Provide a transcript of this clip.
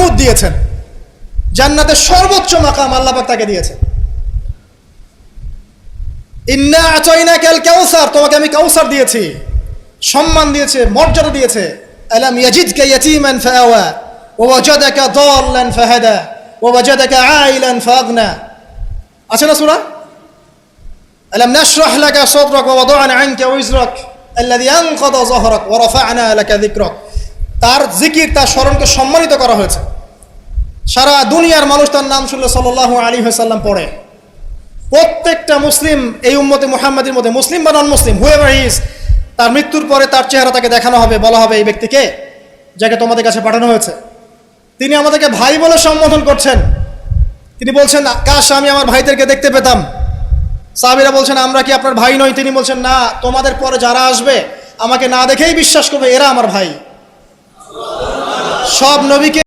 মাহমুদ দিয়েছেন। জান্নাতের সর্বোচ্চ মাকাম আল্লাপাক তাকে ইন্না আচয়না কাউসার, তোমাকে আমি কাউসার দিয়েছি। সম্মান দিয়েছে, মর্যাদা দিয়েছে। আলাম ফাওয়া ওয়াজাদাকা দাল্লান ফাহাদা ওয়াজাদাকা আইলান ফাগনা। আছে না সূরা? আলাম নাশরাহ লাকা ওয়া ওয়াদানা আনকা উজরাক আল্লাযী আনকাদা ওয়া রাফা'না লাকা যিকরাক। তার জিকির, তার স্মরণকে সম্মানিত করা হয়েছে। সারা দুনিয়ার মানুষ তার নাম শুনলে সাল্লাল্লাহু আলী ওয়াসাল্লাম পড়ে। প্রত্যেকটা মুসলিম এই উম্মতে মুহাম্মাদের মধ্যে, মুসলিম বা নন মুসলিম হুয়েভার তার মৃত্যুর পরে তার চেহারা তাকে দেখানো হবে, বলা হবে এই ব্যক্তিকে যাকে তোমাদের কাছে পাঠানো হয়েছে। তিনি আমাদেরকে ভাই বলে সম্বোধন করছেন। তিনি বলছেন, কাশ, আমি আমার ভাইদেরকে দেখতে পেতাম। সাহাবিরা বলছেন, আমরা কি আপনার ভাই নই? তিনি বলছেন, না, তোমাদের পরে যারা আসবে, আমাকে না দেখেই বিশ্বাস করবে, এরা আমার ভাই। সব নবীকে